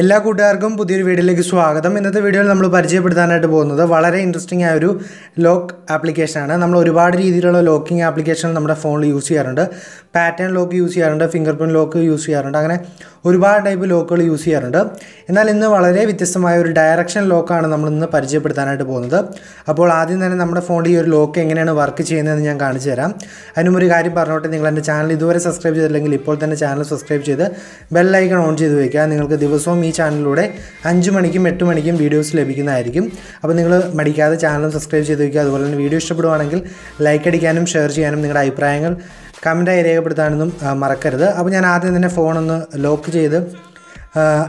എല്ലാ കൂട്ടുകാർക്കും പുതിയൊരു വീഡിയോയിലേക്ക് സ്വാഗതം. ഇന്നത്തെ വീഡിയോയിൽ നമ്മൾ പരിചയപ്പെടുത്താനായിട്ട് പോകുന്നത് വളരെ ഇൻട്രസ്റ്റിംഗ് ആയ ഒരു ലോക്ക് ആപ്ലിക്കേഷനാണ് നമ്മൾ ഒരുപാട് രീതിയിലുള്ള ലോക്കിംഗ് ആപ്ലിക്കേഷൻ നമ്മുടെ ഫോണിൽ യൂസ് ചെയ്യാറുണ്ട്. പാറ്റേൺ ലോക്ക് യൂസ് ചെയ്യാറുണ്ട് ഫിംഗർ പ്രിന്റ് ലോക്ക് യൂസ് ചെയ്യാറുണ്ട് അങ്ങനെ ഒരുപാട് ടൈപ്പ് ലോക്കുകൾ യൂസ് ചെയ്യാറുണ്ട്. എന്നാൽ ഇന്ന് വളരെ വ്യത്യസ്തമായ ഒരു ഡയറക്ഷൻ ലോക്കാണ് നമ്മൾ ഇന്ന് പരിചയപ്പെടുത്താനായിട്ട് പോകുന്നത്. അപ്പോൾ ആദ്യം തന്നെ നമ്മുടെ ഫോണിൽ ഈ ഒരു ലോക്ക് എങ്ങനെയാണ് വർക്ക് ചെയ്യുന്നതെന്ന് ഞാൻ കാണിച്ചു തരാം. അതിനും ഒരു കാര്യം പറഞ്ഞോട്ടെ നിങ്ങൾ എന്റെ ചാനൽ ഇതുവരെ സബ്സ്ക്രൈബ് ചെയ്തില്ലെങ്കിൽ ഇപ്പോൾ തന്നെ ചാനൽ സബ്സ്ക്രൈബ് ചെയ്ത് ബെല്ലൈക്കൺ ഓൺ ചെയ്ത് വയ്ക്കുക നിങ്ങൾക്ക് ദിവസവും ഈ ചാനലിലൂടെ അഞ്ച് മണിക്കും എട്ട് മണിക്കും വീഡിയോസ് ലഭിക്കുന്നതായിരിക്കും. അപ്പോൾ നിങ്ങൾ മടിക്കാതെ ചാനലും സബ്സ്ക്രൈബ് ചെയ്ത് വയ്ക്കുക. അതുപോലെ തന്നെ വീഡിയോ ഇഷ്ടപ്പെടുവാണെങ്കിൽ ലൈക്ക് അടിക്കാനും ഷെയർ ചെയ്യാനും നിങ്ങളുടെ അഭിപ്രായങ്ങൾ കമന്റായി രേഖപ്പെടുത്താനൊന്നും മറക്കരുത്. അപ്പോൾ ഞാൻ ആദ്യം തന്നെ ഫോണൊന്ന് ലോക്ക് ചെയ്ത്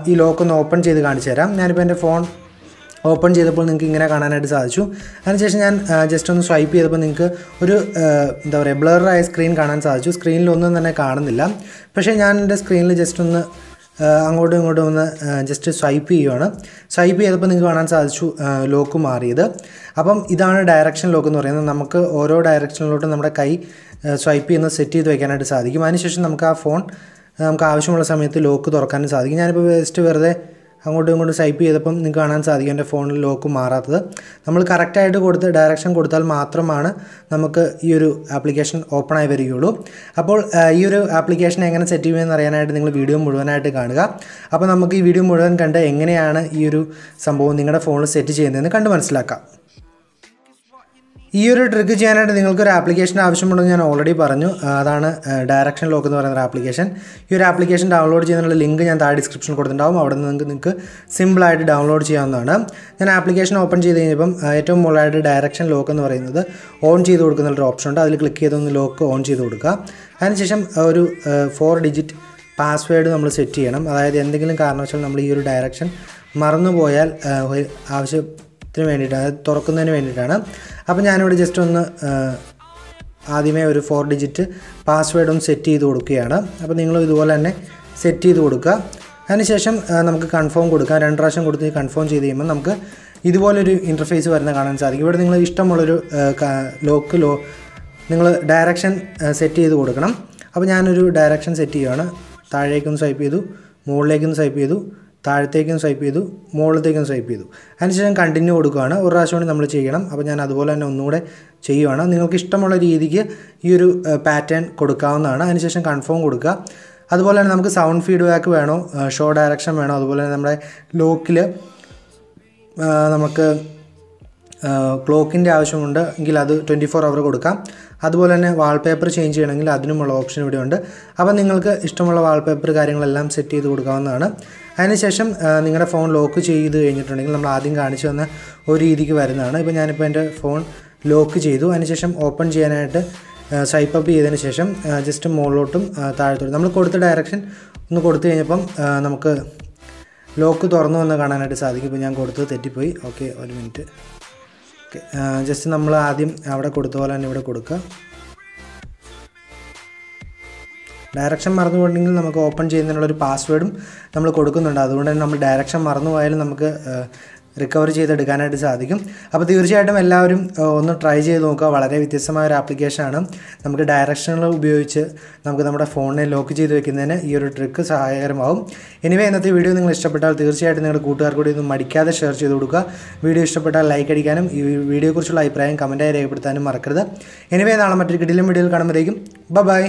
ഈ ലോക്ക് ഒന്ന് ഓപ്പൺ ചെയ്ത് കാണിച്ചു തരാം. ഞാനിപ്പോൾ എന്റെ ഫോൺ ഓപ്പൺ ചെയ്തപ്പോൾ നിങ്ങൾക്ക് ഇങ്ങനെ കാണാനായിട്ട് സാധിച്ചു. അതിനുശേഷം ഞാൻ ജസ്റ്റ് ഒന്ന് സ്വൈപ്പ് ചെയ്തപ്പോൾ നിങ്ങൾക്ക് ഒരു എന്താ പറയുക ബ്ലറായ സ്ക്രീൻ കാണാൻ സാധിച്ചു. സ്ക്രീനിൽ ഒന്നും തന്നെ കാണുന്നില്ല. പക്ഷേ ഞാൻ എന്റെ സ്ക്രീനിൽ ജസ്റ്റ് ഒന്ന് അങ്ങോട്ടും ഇങ്ങോട്ടും ഒന്ന് ജസ്റ്റ് സ്വൈപ്പ് ചെയ്യുവാണ്. സ്വൈപ്പ് ചെയ്തപ്പോൾ നിങ്ങൾക്ക് കാണാൻ സാധിച്ചു ലോക്ക് മാറിയത്. അപ്പം ഇതാണ് ഡയറക്ഷൻ ലോക്ക് എന്ന് പറയുന്നത്. നമുക്ക് ഓരോ ഡയറക്ഷനിലോട്ടും നമ്മുടെ കൈ സ്വൈപ്പ് ചെയ്യുന്ന സെറ്റ് ചെയ്ത് വെക്കാനായിട്ട് സാധിക്കും. അതിനുശേഷം നമുക്ക് ആ ഫോൺ നമുക്ക് ആവശ്യമുള്ള സമയത്ത് ലോക്ക് തുറക്കാനും സാധിക്കും. ഞാനിപ്പോൾ ജസ്റ്റ് വെറുതെ അങ്ങോട്ടും ഇങ്ങോട്ടും സ്വൈപ്പ് ചെയ്തപ്പം നിങ്ങൾക്ക് കാണാൻ സാധിക്കും എന്റെ ഫോണിൽ ലോക്ക് മാറാത്തത്. നമ്മൾ കറക്റ്റായിട്ട് കൊടുത്ത് ഡയറക്ഷൻ കൊടുത്താൽ മാത്രമാണ് നമുക്ക് ഈ ഒരു ആപ്ലിക്കേഷൻ ഓപ്പൺ ആയി വരികയുള്ളൂ. അപ്പോൾ ഈ ഒരു ആപ്ലിക്കേഷൻ എങ്ങനെ സെറ്റ് ചെയ്യുമെന്ന് അറിയാനായിട്ട് നിങ്ങൾ വീഡിയോ മുഴുവനായിട്ട് കാണുക. അപ്പോൾ നമുക്ക് ഈ വീഡിയോ മുഴുവൻ കണ്ട് എങ്ങനെയാണ് ഈ ഒരു സംഭവം നിങ്ങളുടെ ഫോണിൽ സെറ്റ് ചെയ്യുന്നതെന്ന് കണ്ട് മനസ്സിലാക്കാം. ഈ ഒരു ട്രിക്ക് ചെയ്യാനായിട്ട് നിങ്ങൾക്ക് ഒരു ആപ്ലിക്കേഷൻ ആവശ്യമുണ്ടെന്ന് ഞാൻ ഓൾറെഡി പറഞ്ഞു. അതാണ് ഡയറക്ഷൻ ലോക്ക് എന്ന് പറയുന്ന ആപ്ലിക്കേഷൻ ഈ ഒരു ആപ്ലിക്കേഷൻ ഡൗൺലോഡ് ചെയ്യുന്നതിനുള്ള ലിങ്ക് ഞാൻ താഴെ ഡിസ്ക്രിപ്ഷൻ കൊടുത്തിട്ടുണ്ടാവും. അവിടെ നിന്ന് നിങ്ങൾക്ക് നിങ്ങൾക്ക് സിമ്പിളായിട്ട് ഡൗൺലോഡ് ചെയ്യാവുന്നതാണ്. ഞാൻ ആപ്ലിക്കേഷൻ ഓപ്പൺ ചെയ്ത് കഴിഞ്ഞപ്പം ഏറ്റവും മുകളിലായിട്ട് ഡയറക്ഷൻ ലോക്ക് എന്ന് പറയുന്നത് ഓൺ ചെയ്ത് കൊടുക്കുന്ന ഒരു ഓപ്ഷൻ ഉണ്ട്. അതിൽ ക്ലിക്ക് ചെയ്തൊന്ന് ലോക്ക് ഓൺ ചെയ്ത് കൊടുക്കുക. അതിനുശേഷം ഒരു ഫോർ ഡിജിറ്റ് പാസ്വേഡ് നമ്മൾ സെറ്റ് ചെയ്യണം. അതായത് എന്തെങ്കിലും കാരണവശാൽ നമ്മൾ ഈ ഒരു ഡയറക്ഷൻ മറന്നുപോയാൽ ആ, ആവശ്യത്തിന് വേണ്ടിയിട്ടാണ് തുറക്കുന്നതിന് വേണ്ടിയിട്ടാണ്. അപ്പോൾ ഞാനിവിടെ ജസ്റ്റ് ഒന്ന് ആദ്യമേ ഒരു ഫോർ ഡിജിറ്റ് പാസ്വേഡ് ഒന്ന് സെറ്റ് ചെയ്ത് കൊടുക്കുകയാണ്. അപ്പോൾ നിങ്ങൾ ഇതുപോലെ തന്നെ സെറ്റ് ചെയ്ത് കൊടുക്കുക. അതിനുശേഷം നമുക്ക് കൺഫേം കൊടുക്കാം. രണ്ട് പ്രാവശ്യം കൊടുത്ത് കൺഫേം ചെയ്ത് കഴിയുമ്പോൾ നമുക്ക് ഇതുപോലൊരു ഇന്റർഫേസ് വരുന്ന കാണാൻ സാധിക്കും. ഇവിടെ നിങ്ങൾ ഇഷ്ടമുള്ളൊരു ലോക്ക് ലോ നിങ്ങൾ ഡയറക്ഷൻ സെറ്റ് ചെയ്ത് കൊടുക്കണം. അപ്പോൾ ഞാനൊരു ഡയറക്ഷൻ സെറ്റ് ചെയ്യുകയാണ് താഴേക്കൊന്ന് സ്വൈപ്പ് ചെയ്തു മുകളിലേക്കൊന്ന് സ്വൈപ്പ് ചെയ്തു. താഴത്തേക്കും സ്വൈപ്പ് ചെയ്തു മുകളിലത്തേക്കും സ്വൈപ്പ് ചെയ്തു. അതിനുശേഷം കണ്ടിന്യൂ കൊടുക്കുകയാണ്. ഒരു പ്രാവശ്യം കൂടി നമ്മൾ ചെയ്യണം. അപ്പോൾ ഞാൻ അതുപോലെ തന്നെ ഒന്നുകൂടെ ചെയ്യുവാണ്. നിങ്ങൾക്ക് ഇഷ്ടമുള്ള രീതിക്ക് ഈ ഒരു പാറ്റേൺ കൊടുക്കാവുന്നതാണ്. അതിനുശേഷം കൺഫേം കൊടുക്കുക. അതുപോലെ തന്നെ നമുക്ക് സൗണ്ട് ഫീഡ്ബാക്ക് വേണോ? ഷോ ഡയറക്ഷൻ വേണോ? അതുപോലെ തന്നെ നമ്മുടെ ലോക്കിൽ നമുക്ക് ക്ലോക്കിന്റെ ആവശ്യമുണ്ട് എങ്കിൽ അത് ട്വന്റി ഫോർ അവർ കൊടുക്കാം. അതുപോലെ തന്നെ വാൾപേപ്പർ ചേഞ്ച് ചെയ്യണമെങ്കിൽ അതിനുമുള്ള ഓപ്ഷൻ ഇവിടെയുണ്ട്. അപ്പോൾ നിങ്ങൾക്ക് ഇഷ്ടമുള്ള വാൾപേപ്പർ കാര്യങ്ങളെല്ലാം സെറ്റ് ചെയ്ത് കൊടുക്കാവുന്നതാണ്. അതിനുശേഷം നിങ്ങളുടെ ഫോൺ ലോക്ക് ചെയ്ത് കഴിഞ്ഞിട്ടുണ്ടെങ്കിൽ നമ്മൾ ആദ്യം കാണിച്ചു തന്ന ഒരു രീതിക്ക് വരുന്നതാണ്. ഇപ്പോൾ ഞാനിപ്പോൾ എന്റെ ഫോൺ ലോക്ക് ചെയ്തു. അതിനുശേഷം ഓപ്പൺ ചെയ്യാനായിട്ട് സ്വൈപ്പ് അപ്പ് ചെയ്തതിന് ശേഷം ജസ്റ്റ് മുകളിലോട്ടും താഴത്തോട്ടും. നമ്മൾ കൊടുത്ത ഡയറക്ഷൻ ഒന്ന് കൊടുത്തു കഴിഞ്ഞപ്പം നമുക്ക് ലോക്ക് തുറന്നു വന്ന് കാണാനായിട്ട് സാധിക്കും. ഇപ്പോൾ ഞാൻ കൊടുത്തത് തെറ്റിപ്പോയി. ഓക്കെ ഒരു മിനിറ്റ് ഓക്കെ ജസ്റ്റ് നമ്മൾ ആദ്യം അവിടെ കൊടുത്ത പോലെ തന്നെ ഇവിടെ കൊടുക്കുക. ഡയറക്ഷൻ മറന്നുപോയിട്ടുണ്ടെങ്കിൽ നമുക്ക് ഓപ്പൺ ചെയ്യുന്നതിനുള്ള ഒരു പാസ്വേഡും നമ്മൾ കൊടുക്കുന്നുണ്ട്. അതുകൊണ്ട് തന്നെ നമ്മൾ ഡയറക്ഷൻ മറന്നു പോയാലും നമുക്ക് റിക്കവർ ചെയ്തെടുക്കാനായിട്ട് സാധിക്കും. അപ്പോൾ തീർച്ചയായിട്ടും എല്ലാവരും ഒന്ന് ട്രൈ ചെയ്ത് നോക്കുക. വളരെ വ്യത്യസ്തമായ ഒരു ആപ്ലിക്കേഷനാണ്. നമുക്ക് ഡയറക്ഷനുകൾ ഉപയോഗിച്ച് നമുക്ക് നമ്മുടെ ഫോണിനെ ലോക്ക് ചെയ്ത് വെക്കുന്നതിന് ഈ ഒരു ട്രിക്ക് സഹായകരമാവും. എനിവേ ഇന്നത്തെ വീഡിയോ നിങ്ങൾ ഇഷ്ടപ്പെട്ടാൽ തീർച്ചയായിട്ടും നിങ്ങളുടെ കൂട്ടുകാർക്ക് കൂടി ഒന്ന് മടിക്കാതെ ഷെയർ ചെയ്ത് കൊടുക്കുക. വീഡിയോ ഇഷ്ടപ്പെട്ടാൽ ലൈക്ക് അടിക്കാനും ഈ വീഡിയോയെക്കുറിച്ചുള്ള അഭിപ്രായം കമന്റായി രേഖപ്പെടുത്താനും മറക്കരുത്. എനിവേ നാളെ മറ്റൊരു കിടിലും വീഡിയോയിൽ കാണുമ്പോഴേക്കും ബൈ.